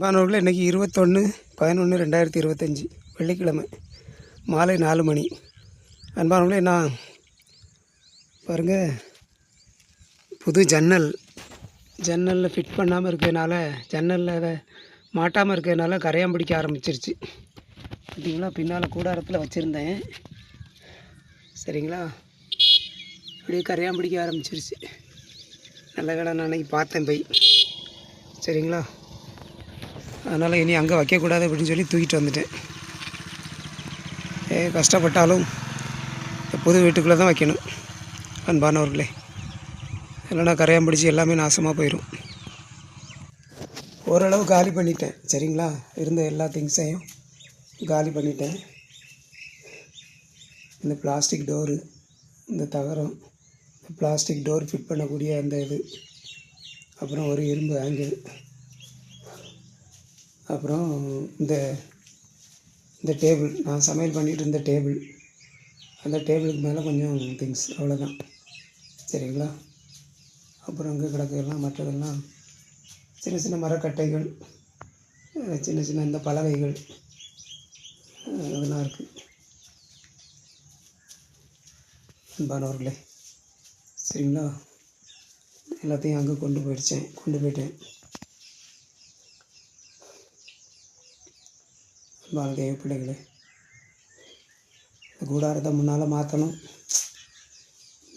மாணவர்களே இன்றைக்கி இருபத்தொன்று பதினொன்று ரெண்டாயிரத்தி இருபத்தஞ்சி வெள்ளிக்கிழமை மாலை நாலு மணி. அன்பானவர்களே நான் பாருங்கள் புது ஜன்னல். ஜன்னலில் ஃபிட் பண்ணாமல் இருக்கிறதுனால ஜன்னலில் அதை மாட்டாமல் இருக்கிறதுனால கரையான் பிடிக்க ஆரம்பிச்சிருச்சு. பார்த்தீங்களா? பின்னால் கூடாரத்தில் வச்சுருந்தேன். சரிங்களா? அப்படியே கரையான் பிடிக்க ஆரம்பிச்சிருச்சு. நல்ல வேலை நான் அன்றைக்கி பார்த்தேன் போய். சரிங்களா? அதனால் இனி அங்கே வைக்கக்கூடாது அப்படின்னு சொல்லி தூக்கிட்டு வந்துட்டேன். கஷ்டப்பட்டாலும் புது வீட்டுக்குள்ளே தான் வைக்கணும் அன்பானவர்களே. இல்லைன்னா கரையான் பிடிச்சி எல்லாமே நாசமாக போயிடும் ஓரளவு காலி பண்ணிட்டேன் சரிங்களா? இருந்த எல்லா திங்ஸையும் காலி பண்ணிட்டேன். இந்த பிளாஸ்டிக் டோரு இந்த தகரம் பிளாஸ்டிக் டோர் ஃபிட் பண்ணக்கூடிய அந்த இது அப்புறம் ஒரு இரும்பு ஆங்கிள். அப்புறம் இந்த இந்த டேபிள் நான் சமையல் பண்ணிகிட்டு இருந்த டேபிள். அந்த டேபிளுக்கு மேலே கொஞ்சம் திங்ஸ் அவ்வளோதான் சரிங்களா? அப்புறம் அங்கே கிடக்கிறதெல்லாம் மற்றதெல்லாம் சின்ன சின்ன மரக்கட்டைகள் சின்ன சின்ன இந்த பலகைகள் அதெல்லாம் இருக்குது அன்பானவர்களே சரிங்களா? எல்லாத்தையும் அங்கே கொண்டு போயிடுச்சேன் கொண்டு போயிட்டேன். வாழ்க்கையை தேவ பிள்ளைகளே. கூடாரத்தை முன்னால் மாற்றணும்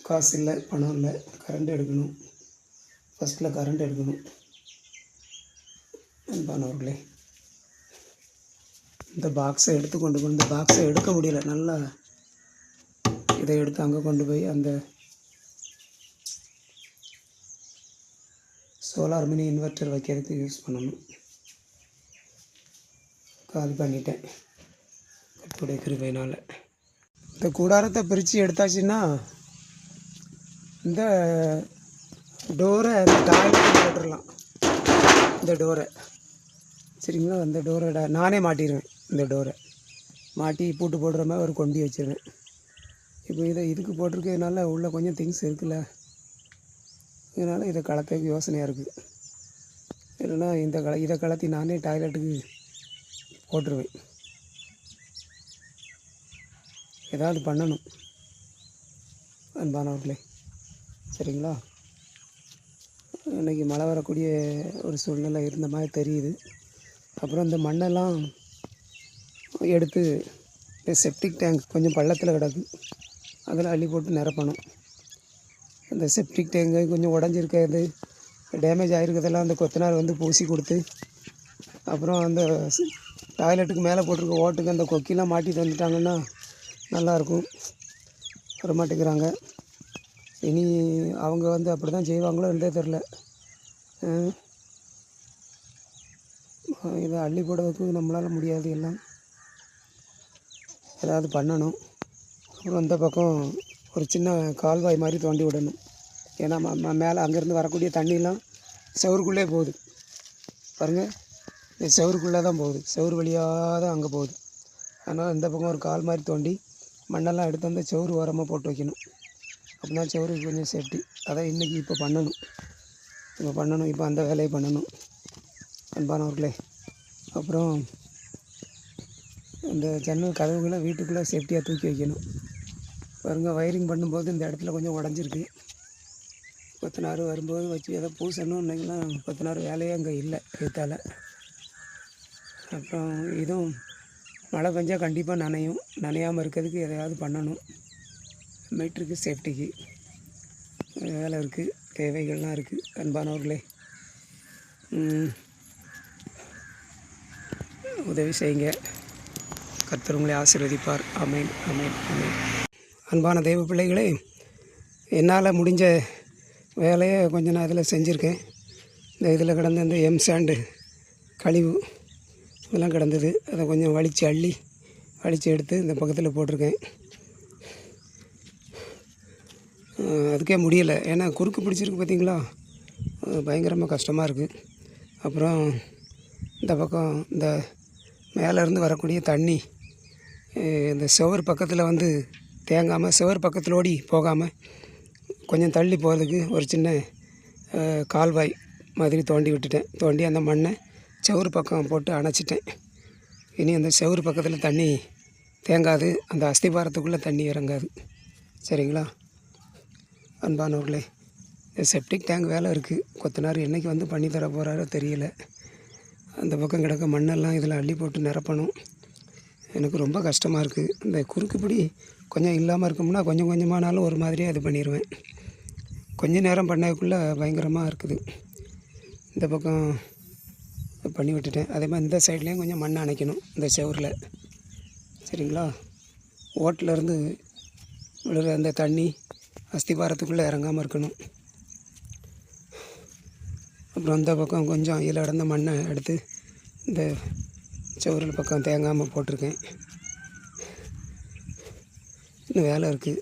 காசு இல்லை பணம் இல்லை கரண்ட் எடுக்கணும். ஃபஸ்ட்டில் கரண்ட் எடுக்கணும். அன்பானவர்களே இந்த பாக்ஸை எடுத்து கொண்டு போய் இந்த பாக்ஸை எடுக்க முடியல. நல்லா இதை எடுத்து அங்கே கொண்டு போய் அந்த சோலார் மினி இன்வெர்ட்டர் வைக்கிறதுக்கு யூஸ் பண்ணணும். அது பண்ணிட்டேன். கத்துடைய கிருபையினால். இந்த கூடாரத்தை பிரித்து எடுத்தாச்சுன்னா இந்த டோரை அந்த டாய்லெட் போட்டுடலாம். இந்த டோரை. சரிங்களா? அந்த டோரை நானே மாட்டிடுவேன் இந்த டோரை. மாட்டி பூட்டு போடுற மாதிரி ஒரு கொண்டி வச்சிருவேன். இப்போ இதை இதுக்கு போட்டிருக்கிறதுனால உள்ளே கொஞ்சம் திங்ஸ் இருக்குல்ல. இதனால் இதை கலக்க யோசனையாக இருக்குது இல்லைன்னா இந்த கல இதை கலத்தி நானே டாய்லெட்டுக்கு போட்டுருவேன். ஏதாவது பண்ணணும் அன்பானவர்களே. சரிங்களா? இன்றைக்கி மழை வரக்கூடிய ஒரு சூழ்நிலை இருந்த மாதிரி தெரியுது. அப்புறம் இந்த மண்ணெல்லாம் எடுத்து இந்த செப்டிக் டேங்க் கொஞ்சம் பள்ளத்தில் கிடக்கு. அதில் அள்ளி போட்டு நிரப்பணும். அந்த செப்டிக் டேங்கு கொஞ்சம் உடஞ்சிருக்கிறது டேமேஜ் ஆகிருக்கிறதெல்லாம் அந்த கொத்தனார் வந்து பூசி கொடுத்து அப்புறம் அந்த டாய்லெட்டுக்கு மேலே போட்டிருக்க ஓட்டுக்கு அந்த கொக்கிலாம் மாட்டிட்டு வந்துட்டாங்கன்னா நல்லாயிருக்கும். வர மாட்டேங்கிறாங்க இனி அவங்க வந்து அப்படி தான் செய்வாங்களோ என்றே தெரில இதை அள்ளி போடுறதுக்கு நம்மளால் முடியாது எல்லாம். ஏதாவது பண்ணணும். அப்புறம் அந்த பக்கம் ஒரு சின்ன கால்வாய் மாதிரி தோண்டி விடணும். ஏன்னா ம- ம- மேலே அங்கேருந்து வரக்கூடிய தண்ணிலாம் செவருக்குள்ளே போகுது. பாருங்கள் இது செவருக்குள்ளே தான் போகுது. செவரு வழியாக தான் அங்கே போகுது. அதனால் இந்த பக்கம் ஒரு கால் மாதிரி தோண்டி மண்ணெல்லாம் எடுத்து வந்து செவரு ஓரமாக போட்டு வைக்கணும். அப்படின்னா செவருக்கு கொஞ்சம் சேஃப்டி. அதான் இன்றைக்கி இப்போ பண்ணணும். இப்போ பண்ணணும். இப்போ அந்த வேலையை பண்ணணும். அன்பானவர்களே அப்புறம் இந்த ஜன்னல் கதவுகளை வீட்டுக்குள்ளே சேஃப்டியாக தூக்கி வைக்கணும். பாருங்க வயரிங் பண்ணும்போது இந்த இடத்துல கொஞ்சம் உடஞ்சிருக்கு. கொத்தனார் வரும்போது வச்சு எதை பூசணும் இன்னைக்கெல்லாம் கொத்தனார் வேலையே அங்கே இல்லை கைத்தால். அப்புறம் இதுவும் மழை பெஞ்சால் கண்டிப்பாக நனையும். நனையாமல் இருக்கிறதுக்கு எதையாவது பண்ணணும். மீட்டருக்கு சேஃப்டிக்கு வேலை இருக்குது தேவைகள்லாம் இருக்குது அன்பானவர்களே. உதவி செய்யுங்க. கர்த்தர் உங்களை ஆசீர்வதிப்பார். அமேன் அமேன் அமேன் அன்பான தெய்வ பிள்ளைகளே என்னால் முடிஞ்ச வேலையை கொஞ்சம் நான் இதில் செஞ்சுருக்கேன். இந்த இதில் கிடந்த இந்த எம் சாண்டு கழிவு இதெல்லாம் கிடந்தது. அதை கொஞ்சம் வலித்து அள்ளி வலித்து எடுத்து இந்த பக்கத்தில் போட்டிருக்கேன். அதுக்கே முடியலை. ஏன்னா குறுக்கு பிடிச்சிருக்கு பார்த்தீங்களா பயங்கரமாக கஷ்டமாக இருக்குது அப்புறம் இந்த பக்கம் இந்த மேலேருந்து வரக்கூடிய தண்ணி இந்த சுவர் பக்கத்தில் வந்து தேங்காமல் சுவர் பக்கத்தில் ஓடி போகாமல் கொஞ்சம் தள்ளி போகிறதுக்கு ஒரு சின்ன கால்வாய் மாதிரி தோண்டி விட்டுட்டேன். தோண்டி அந்த மண்ணை செவுரு பக்கம் போட்டு அணைச்சிட்டேன். இனி அந்த செவுரு பக்கத்தில் தண்ணி தேங்காது. அந்த அஸ்திபாரத்துக்குள்ளே தண்ணி இறங்காது. சரிங்களா? அன்பானவர்களே இந்த செப்டிக் டேங்க் வேலை இருக்குது கொத்தனார் என்றைக்கு வந்து பண்ணி தர போகிறாரோ தெரியல. அந்த பக்கம் கிடக்க மண்ணெல்லாம் இதில் அள்ளி போட்டு நிரப்பணும். எனக்கு ரொம்ப கஷ்டமாக இருக்குது இந்த குறுக்குப்பிடி கொஞ்சம் இல்லாமல் இருக்கும்னா கொஞ்சம் கொஞ்சமானாலும் ஒரு மாதிரியாக இது பண்ணிடுவேன் கொஞ்ச நேரம் பண்ணதுக்குள்ளே பயங்கரமாக இருக்குது. இந்த பக்கம் பண்ணி விட்டுட்டேன் அதே மாதிரி இந்த சைட்லேயும் கொஞ்சம் மண் அணைக்கணும் இந்த செவரில். சரிங்களா? ஓட்டிலேருந்து விழுற அந்த தண்ணி அஸ்திபாரத்துக்குள்ளே இறங்காமல் இருக்கணும். அப்புறம் அந்த பக்கம் கொஞ்சம் இதில் இடந்த மண்ணை எடுத்து இந்த செவரில் பக்கம் தேங்காமல் போட்டிருக்கேன். இன்னும் வேலை இருக்குது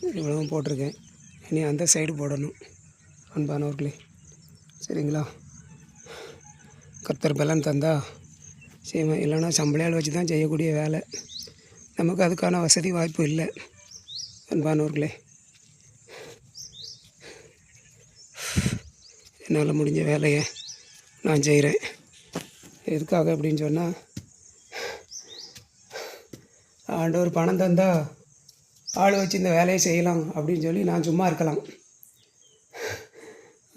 இவ்வளவும் போட்டிருக்கேன். இனி அந்த சைடு போடணும் அன்பானவர்களே. சரிங்களா? கர்த்தர் பலன் தந்தா செய்வேன். இல்லைன்னா சம்பளையால் வச்சு தான் செய்யக்கூடிய வேலை. நமக்கு அதுக்கான வசதி வாய்ப்பு இல்லை. அன்பானவர்களே. என்னால் முடிஞ்ச வேலையை நான் செய்கிறேன் எதுக்காக அப்படின்னு சொன்னால் ஆண்டவர் பணம் தந்தால் ஆள் வச்சு இந்த வேலையை செய்யலாம் அப்படின்னு சொல்லி நான் சும்மா இருக்கலாம்.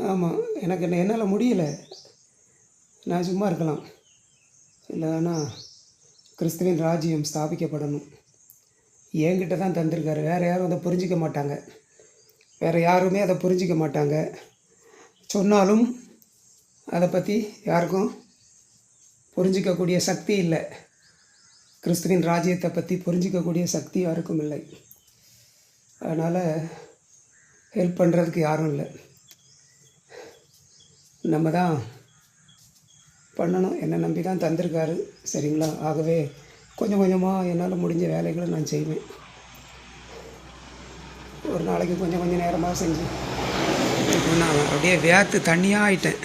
ஆமாம் எனக்கு என்ன என்னால் முடியல. நான் சும்மா இருக்கலாம். இல்லைன்னா கிறிஸ்துவின் ராஜ்யம் ஸ்தாபிக்கப்படணும். என்கிட்ட தான் தந்திருக்காரு. வேறு யாரும் அதை புரிஞ்சிக்க மாட்டாங்க. வேறு யாருமே அதை புரிஞ்சிக்க மாட்டாங்க. சொன்னாலும் அதை பற்றி யாருக்கும் புரிஞ்சிக்கக்கூடிய சக்தி இல்லை. கிறிஸ்துவின் ராஜ்யத்தை பற்றி புரிஞ்சிக்கக்கூடிய சக்தி யாருக்கும் இல்லை. அதனால் ஹெல்ப் பண்ணுறதுக்கு யாரும் இல்லை. நம்ம தான் பண்ணணும் என்னை நம்பி தான் தந்திருக்காரு சரிங்களா? ஆகவே கொஞ்சம் கொஞ்சமாக என்னால் முடிஞ்ச வேலைகளை நான் செய்வேன். ஒரு நாளைக்கு கொஞ்சம் கொஞ்சம் நேரமாக செஞ்சு இப்போ நான் அப்படியே வேர்த்து தண்ணியாக ஆயிட்டேன்.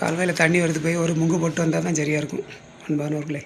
கால்வாயில் தண்ணி வருது போய் ஒரு முங்கு போட்டு வந்தால் தான் சரியாக இருக்கும் அன்பானவர்களே.